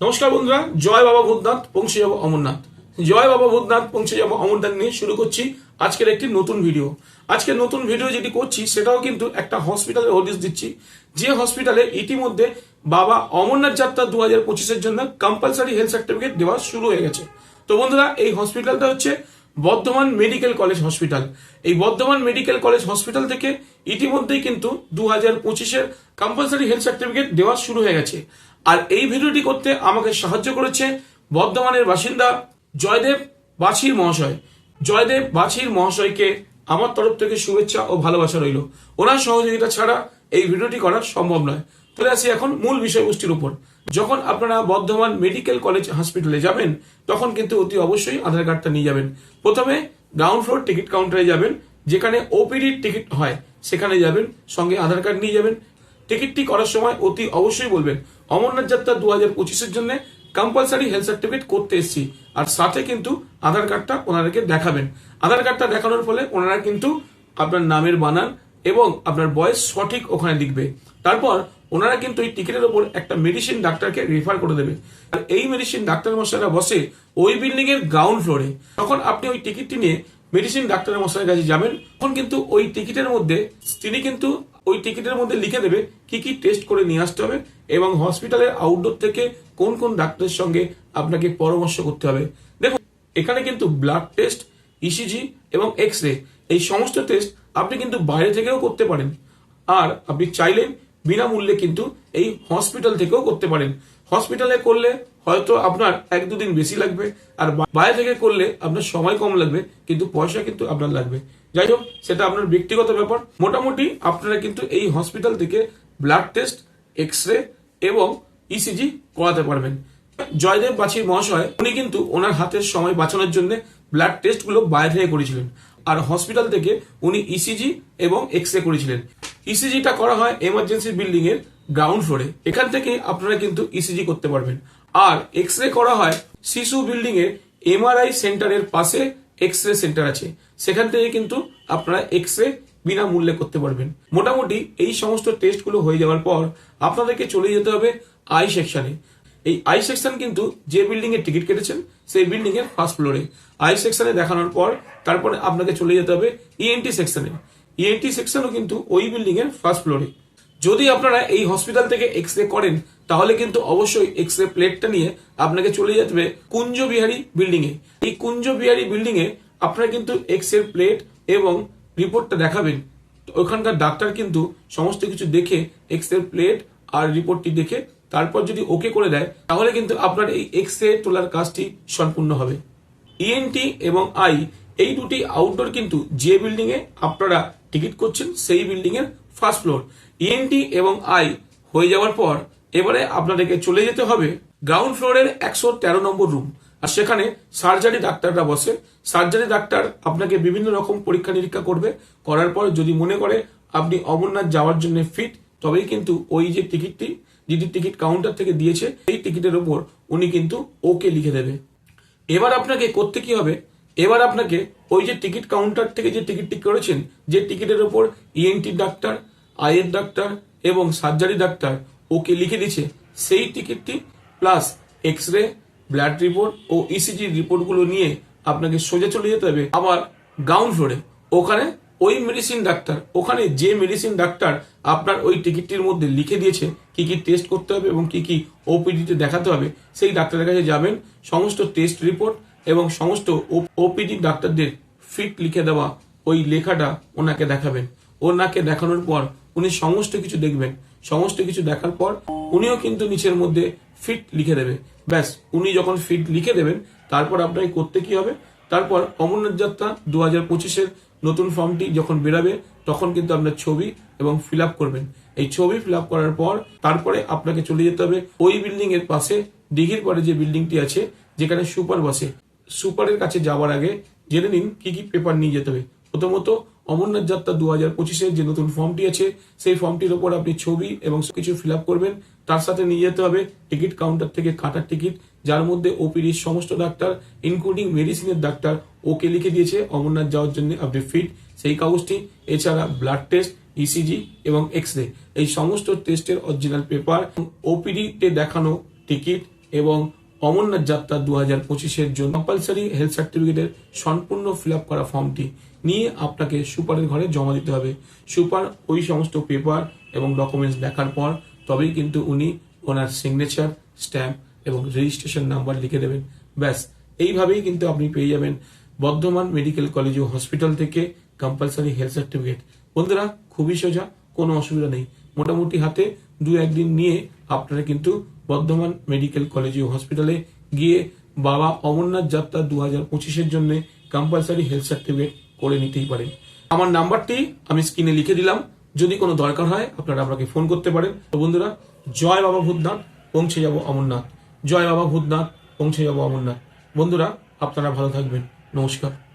নমস্কার বন্ধুরা, জয় বাবা ভূতনাথ, পৌঁছে যাব অমরনাথ। জয় বাবা ভূতনাথ, পৌঁছে যাব অমরনাথ নিয়ে শুরু করছি আজকের একটি নতুন ভিডিও আজকের নতুন ভিডিও যেটি করছি, সেটাও কিন্তু একটা হসপিটালের হদিস দিচ্ছি। যে হসপিটালে ইতিমধ্যে বাবা অমরনাথ যাত্রা দু হাজার পঁচিশের জন্য কম্পালসারি হেলথ সার্টিফিকেট দেওয়া শুরু হয়ে গেছে। তো বন্ধুরা, এই হসপিটালটা হচ্ছে বর্ধমান মেডিকেল কলেজ হসপিটাল এই বর্ধমান মেডিকেল কলেজ হসপিটাল থেকে ইতিমধ্যেই কিন্তু দু হাজার পঁচিশের কম্পালসারি হেলথ সার্টিফিকেট দেওয়া শুরু হয়ে গেছে। আর এই ভিডিওটি করতে আমাকে সাহায্য করেছে বর্ধমানের বাসিন্দা জয়দেব বাছির মহাশয়। জয়দেব বাছির মহাশয়কে আমার তরফ থেকে শুভেচ্ছা ও ভালোবাসা রইল। ওনার সহযোগিতা ছাড়া এই ভিডিওটি করা সম্ভব নয়। চলে আসি এখন মূল বিষয়বস্তুর উপর। যখন আপনারা বর্ধমান মেডিকেল কলেজ হসপিটালে যাবেন, তখন কিন্তু অতি অবশ্যই আধার কার্ডটা নিয়ে যাবেন। প্রথমে গ্রাউন্ড ফ্লোর টিকিট কাউন্টারে যাবেন, যেখানে ওপিডির টিকিট হয়, সেখানে যাবেন, সঙ্গে আধার কার্ড নিয়ে যাবেন। টিকিটটি করার সময় অতি অবশ্যই বলবেন, অমরনাথ যাত্রা দু হাজার পঁচিশের জন্য কম্পালসারি হেলথ সার্টিফিকেট করতে এসেছি। আর সাথে কিন্তু আধার কার্ডটা ওনাদেরকে দেখাবেন। আধার কার্ডটা দেখানোর ফলে ওনারা কিন্তু আপনার নামের বানান এবং আপনার বয়স সঠিক ওখানে লিখবে। তারপর ওনারা কিন্তু এই টিকিটের ওপর একটা মেডিসিন ডাক্তারকে রেফার করে দেবে। আর এই মেডিসিন ডাক্তার মশাইরা বসে ওই বিল্ডিং এর গ্রাউন্ড ফ্লোরে তখন আপনি ওই টিকিটটি নিয়ে মেডিসিন ডাক্তারের মশাইয়ের কাছে যাবেন, তখন কিন্তু ওই টিকিটের মধ্যে তিনি কিন্তু ওই টিকিটের মধ্যে লিখে দেবে কি কি টেস্ট করে নিয়ে আসতে হবে এবং হসপিটালের আউটডোর থেকে কোন কোন ডাক্তারের সঙ্গে আপনাকে পরামর্শ করতে হবে। দেখুন, এখানে কিন্তু ব্লাড টেস্ট ইসিজি এবং এক্স রে এই সমস্ত টেস্ট আপনি কিন্তু বাইরে থেকেও করতে পারেন। আর আপনি চাইলে বিনামূল্যে কিন্তু এই হসপিটাল থেকেও করতে পারেন। হসপিটালে করলে হয়তো আপনার এক দুদিন বেশি লাগবে, আর বাইরে থেকে করলে আপনার সময় কম লাগবে, কিন্তু পয়সা কিন্তু আপনার লাগবে। যাই হোক, সেটা আপনার ব্যক্তিগত ব্যাপার। মোটামুটি আপনারা কিন্তু এই হসপিটাল থেকে ব্লাড টেস্ট এক্স রে এবং ইসিজি করাতে পারবেন। জয়দেব বাছির মহাশয়, উনি কিন্তু ওনার হাতের সময় বাঁচানোর জন্য ব্লাড টেস্টগুলো বাইরে থেকে করেছিলেন। আর হসপিটাল থেকে উনি ইসিজি এবং এক্স রে করেছিলেন। ইসিজিটা করা হয় এমার্জেন্সি বিল্ডিং এর গ্রাউন্ড ফ্লোরে এখান থেকে আপনারা কিন্তু ইসিজি করতে পারবেন। আর এক্স রে করা হয় শিশু বিল্ডিং এর এমআরআই সেন্টারের পাশে এক্স রে সেন্টার আছে। সেখান থেকে কিন্তু আপনারা এক্স রে বিনামূল্যে করতে পারবেন। মোটামুটি এই সমস্ত টেস্টগুলো হয়ে যাওয়ার পর আপনাদেরকে চলে যেতে হবে আই সেকশনে এই আই সেকশন কিন্তু যে বিল্ডিং এর টিকিট কেটেছেন, সেই বিল্ডিং এর ফার্স্ট ফ্লোরে আই সেকশনে দেখানোর পর তারপরে আপনাকে চলে যেতে হবে E ইএনটি সেকশনে ইএনটি সেকশনও কিন্তু ওই বিল্ডিং এর ফার্স্ট ফ্লোরে যদি আপনারা এই হসপিটাল থেকে এক্স রে করেন, তাহলে কিন্তু অবশ্যই এক্স রে প্লেটটা নিয়ে আপনাকে চলে যেতে কুঞ্জ বিহারী বিল্ডিং এ এই কুঞ্জ বিহারী বিল্ডিং এ আপনারা কিন্তু এক্স রে প্লেট এবং রিপোর্টটা দেখাবেন। ওখানকার ডাক্তার কিন্তু সমস্ত কিছু দেখে এক্স রে প্লেট আর রিপোর্টটি দেখে তারপর যদি ওকে করে দেয়, তাহলে কিন্তু আপনার এই এক্স রে তোলার কাজটি সম্পূর্ণ হবে। ইএনটি এবং আই এই দুটি আউটডোর কিন্তু যে বিল্ডিং এ আপনারা টিকিট করছেন সেই বিল্ডিং এর ফার্স্ট ফ্লোর ইএনটি এবং আই হয়ে যাওয়ার পর এবারে আপনাদেরকে চলে যেতে হবে গ্রাউন্ড ফ্লোরের একশো তেরো নম্বর রুম আর সেখানে সার্জারি ডাক্তাররা বসে। সার্জারি ডাক্তার আপনাকে বিভিন্ন রকম পরীক্ষা নিরীক্ষা করবে। করার পর যদি মনে করে আপনি অমরনাথ যাওয়ার জন্য ফিট তবেই কিন্তু ওই যে টিকিটটি যেটি টিকিট কাউন্টার থেকে দিয়েছে এই টিকিটের ওপর উনি কিন্তু ওকে লিখে দেবে। এবার আপনাকে করতে কি হবে? এবার আপনাকে ওই যে টিকিট কাউন্টার থেকে যে টিকিট টিকিটটি করেছেন, যে টিকিটের ওপর ইএনটি ডাক্তার আইয়ের ডাক্তার এবং সার্জারি ডাক্তার ওকে লিখে দিয়েছে, সেই টিকিটটি plus X ray blood report ও ইসিজি রিপোর্টগুলো নিয়ে আপনাকে সোজা চলে যেতে হবে আবার গ্রাউন্ড ফ্লোরে। ওখানে ওই মেডিসিন ডাক্তার, ওখানে যে মেডিসিন ডাক্তার আপনার ওই টিকিটটির মধ্যে লিখে দিয়েছে, কি কি টেস্ট করতে হবে এবং কি কি ওপিডিতে দেখাতে হবে, সেই ডাক্তারের কাছে যাবেন, সমস্ত টেস্ট রিপোর্ট এবং সমস্ত ওপিডি ডাক্তারদের ফিট লিখে দেওয়া ওই লেখাটা ওনাকে দেখাবেন। ওনাকে দেখানোর পর উনি সমস্ত কিছু দেখবেন। সমস্ত কিছু দেখার পর উনিও কিন্তু নিচের মধ্যে ফিট লিখে দেবে। ব্যাস, উনি যখন ফিট লিখে দেবেন, তারপর আপনাকে করতে কি হবে? তারপর অমরনাথ যাত্রা দু হাজার পঁচিশের নতুন ফর্মটি যখন বেরাবে, তখন কিন্তু আপনার ছবি এবং ফিল করবেন। এই ছবি ফিল করার পর তারপরে আপনাকে চলে যেতে হবে ওই বিল্ডিং এর পাশে, দিঘির পরে যে বিল্ডিংটি আছে, যেখানে সুপার বসে। সুপারের কাছে যাওয়ার আগে জেনে নিন কি কি পেপার নিয়ে যেতে হবে প্রথমত, অমরনাথ যাত্রা দু হাজার পঁচিশের যে নতুন ফর্মটি আছে, সেই ফর্মটির ওপর আপনি ছবি এবং কিছু ফিল আপ করবেন। তার সাথে নিয়ে যেতে হবে টিকিট কাউন্টার থেকে কাটার টিকিট যার মধ্যে ওপিডির সমস্ত ডাক্তার ইনক্লুডিং মেডিসিনের ডাক্তার, ওকে লিখে দিয়েছে। অমরনাথ যাওয়ার জন্য আপনি ফিট সেই কাগজটি, এছাড়া ব্লাড টেস্ট ইসিজি এবং এক্স রে এই সমস্ত টেস্টের অরিজিনাল পেপার ওপিডি তে দেখানো টিকিট এবং অমরনাথ যাত্রা দু হাজার পঁচিশের জন্য কম্পালসারি হেলথ সার্টিফিকেটের সম্পূর্ণ ফিল করা ফর্মটি নিয়ে আপনাকে সুপারের ঘরে জমা দিতে হবে। সুপার ওই সমস্ত পেপার এবং ডকুমেন্টস দেখার পর তবেই কিন্তু উনি ওনার সিগনেচার স্ট্যাম্প এবং রেজিস্ট্রেশন নাম্বার লিখে দেবেন। ব্যাস, এইভাবেই কিন্তু আপনি পেয়ে যাবেন বর্ধমান মেডিকেল কলেজ ও হসপিটাল থেকে কম্পালসারি হেলথ সার্টিফিকেট বন্ধুরা, খুবই সোজা, কোনো অসুবিধা নেই। মোটামুটি হাতে দু একদিন নিয়ে আপনারা কিন্তু বর্ধমান মেডিকেল কলেজ ও হসপিটালে গিয়ে বাবা অমরনাথ যাত্রা দু হাজার পঁচিশের জন্য কম্পালসারি হেলথ সার্টিফিকেট করে নিতেই পারেন। আমার নাম্বারটি আমি স্ক্রিনে লিখে দিলাম। যদি কোনো দরকার হয়, আপনারা আমাকে ফোন করতে পারেন। তো বন্ধুরা, জয় বাবা ভূতনাথ, পৌঁছে যাব অমরনাথ। জয় বাবা ভূতনাথ, পৌঁছে যাব অমরনাথ। বন্ধুরা, আপনারা ভালো থাকবেন। নমস্কার।